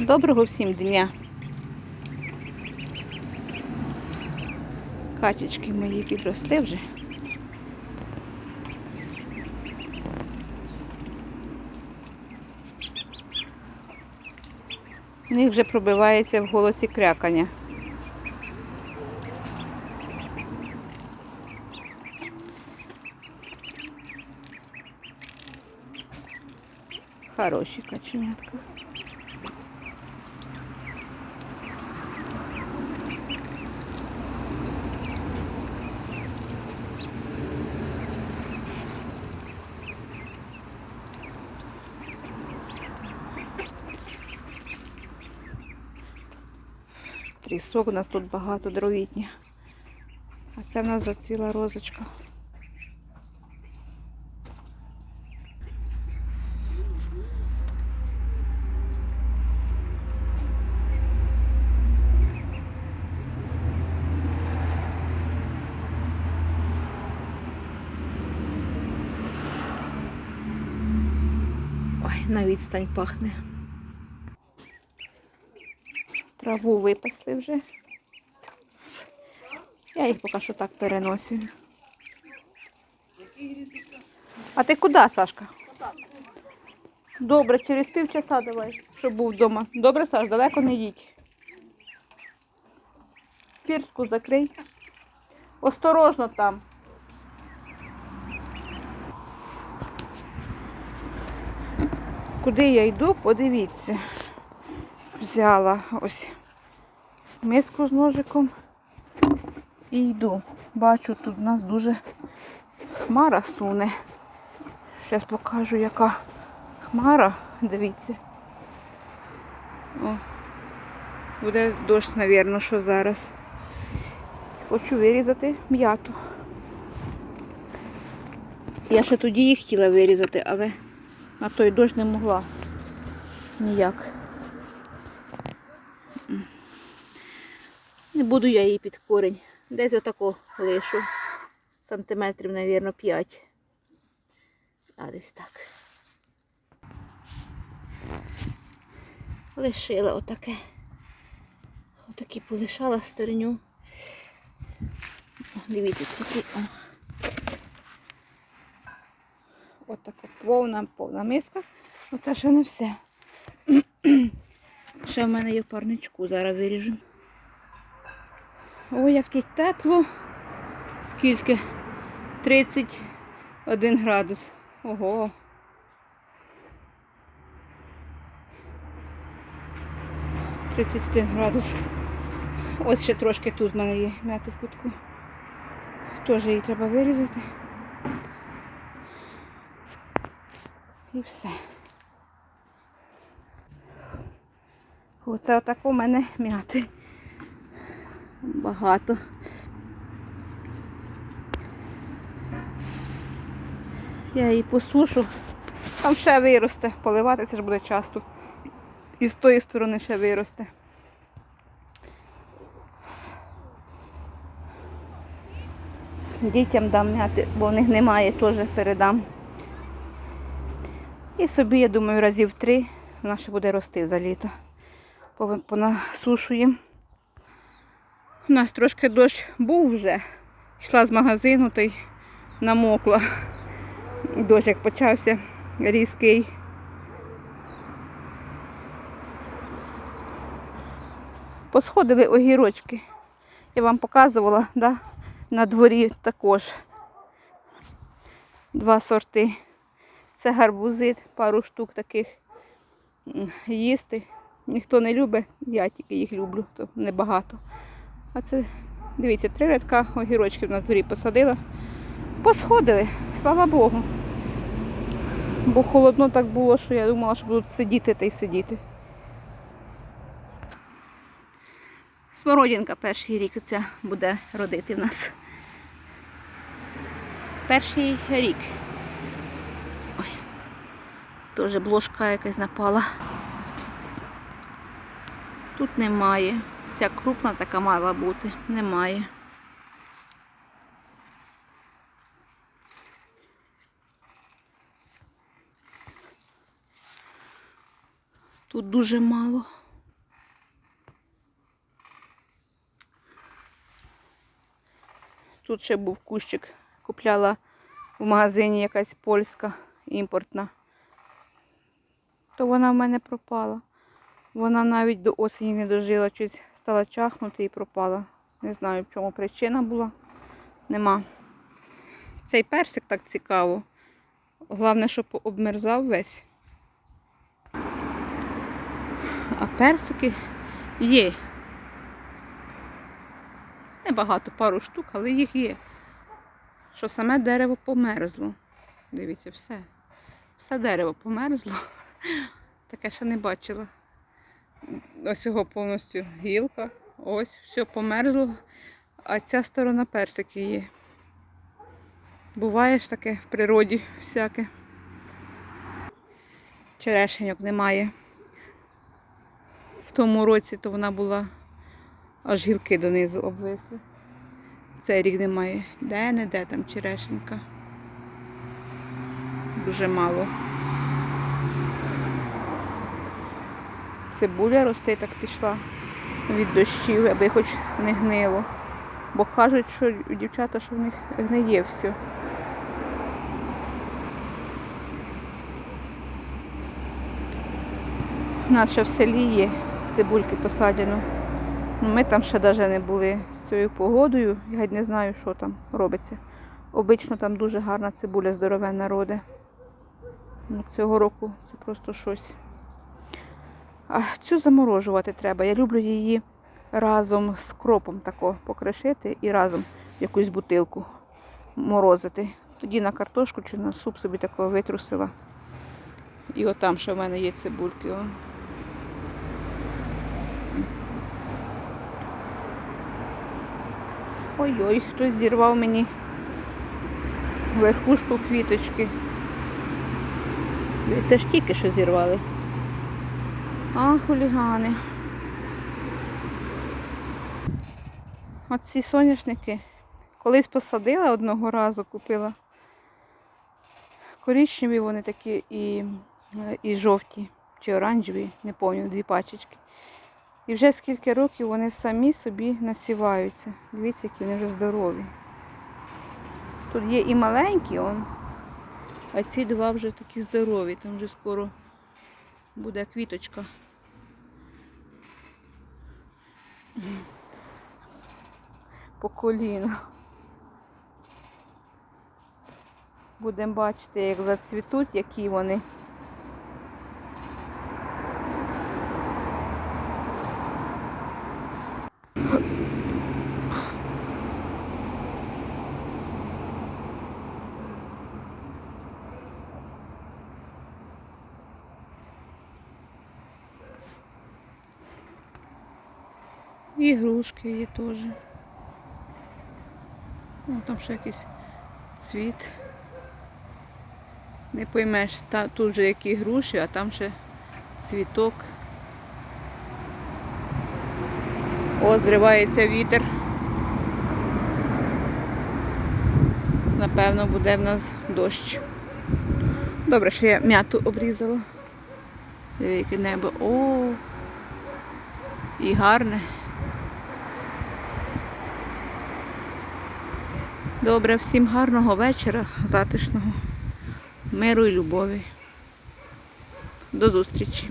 Доброго всім дня. Качечки мої підросли вже. В них вже пробивається в голосі крякання. Хороші каченятка. Трісок у нас тут багато дровітня. А це в нас зацвіла розочка. Ой, на відстань пахне. Траву випасли вже. Я їх поки що так переносю. А ти куди, Сашка? Добре, через півчаса давай, щоб був вдома. Добре, Саш, далеко не їдь. Фіртку закрий. Осторожно там. Куди я йду, подивіться. Взяла ось миску з ножиком і йду. Бачу, тут у нас дуже хмара суне. Зараз покажу, яка хмара. Дивіться. О, буде дощ, мабуть, що зараз. Хочу вирізати м'яту. Я ще тоді їх хотіла вирізати, але на той дощ не могла ніяк. Не буду я її під корень. Десь отако лишу. Сантиметрів, мабуть, 5. А десь так. Лишила отаке. Отакі полишала стерню. Дивіться, скільки. Отака повна, повна миска. Оце ще не все. Ще в мене є в парничку, зараз виріжемо. Ой, як тут тепло. Скільки? 31 градус. Ого. Тридцять один градус. Ось ще трошки тут в мене є м'яти в кутку. Теж її треба вирізати. І все. Оце отак у мене м'яти. Багато. Я її посушу. Там ще виросте. Поливатися ж буде часто. І з тої сторони ще виросте. Дітям дам м'яти, бо в них немає, теж передам. І собі, я думаю, разів три вона ще буде рости за літо. Понасушуємо. У нас трошки дощ був вже. Йшла з магазину та й намокла. Дощ як почався різкий. Посходили огірочки. Я вам показувала, да? на дворі також два сорти. Це гарбузи, пару штук таких їсти. Ніхто не любить, я тільки їх люблю, то небагато. А це, дивіться, три рядка огірочків на дворі посадила. Посходили, слава Богу. Бо холодно так було, що я думала, що будуть сидіти та й сидіти. Смородинка перший рік оця буде родити в нас. Перший рік. Ой, теж блошка якась напала. Тут немає. Ця крупна така мала бути, немає. Тут дуже мало. Тут ще був кущик, купляла в магазині якась польська імпортна, то вона в мене пропала. Вона навіть до осені не дожила, щось стала чахнути і пропала. Не знаю, в чому причина була. Нема. Цей персик так цікаво. Головне, щоб обмерзав весь. А персики є. Небагато, пару штук, але їх є. Що саме дерево померзло. Дивіться, все. Все дерево померзло. Таке ще не бачила. Ось його повністю гілка. Ось, все померзло. А ця сторона персики є. Буває ж таке в природі всяке. Черешеньок немає. В тому році то вона була аж гілки донизу обвисли. Цей рік немає. Де не де там черешенька. Дуже мало. Цибуля рости так пішла від дощів, аби хоч не гнило. Бо кажуть, що дівчата, що в них гниє все. У нас ще в селі є цибульки посадено. Ну, Ми там ще навіть не були з цією погодою. Я геть не знаю, що там робиться. Обично там дуже гарна цибуля здоровенна роде. Ну, цього року це просто щось. А цю заморожувати треба. Я люблю її разом з кропом тако покришити і разом в якусь бутилку морозити. Тоді на картошку чи на суп собі такого витрусила. І отам ще в мене є цибульки. О. Ой-ой, хтось зірвав мені верхушку квіточки. Це ж тільки що зірвали. А, хулігани. Оці соняшники. Колись посадила одного разу, купила. Коричневі вони такі і, і жовті, чи оранжеві, не пам'ятаю, дві пачечки. І вже скільки років вони самі собі насіваються. Дивіться, які вони вже здорові. Тут є і маленькі, он, а ці два вже такі здорові. Там вже скоро буде квіточка. По коліна. Будемо бачити, як зацвітуть, які вони. Ігрушки є теж. О, там ще якийсь цвіт. Не поймеш, та, тут же які груші, а там ще цвіток. О, зривається вітер. Напевно, буде в нас дощ. Добре, що я м'яту обрізала. Диви, яке небо. О! І гарне. Добре, всім гарного вечора, затишного, миру і любові. До зустрічі.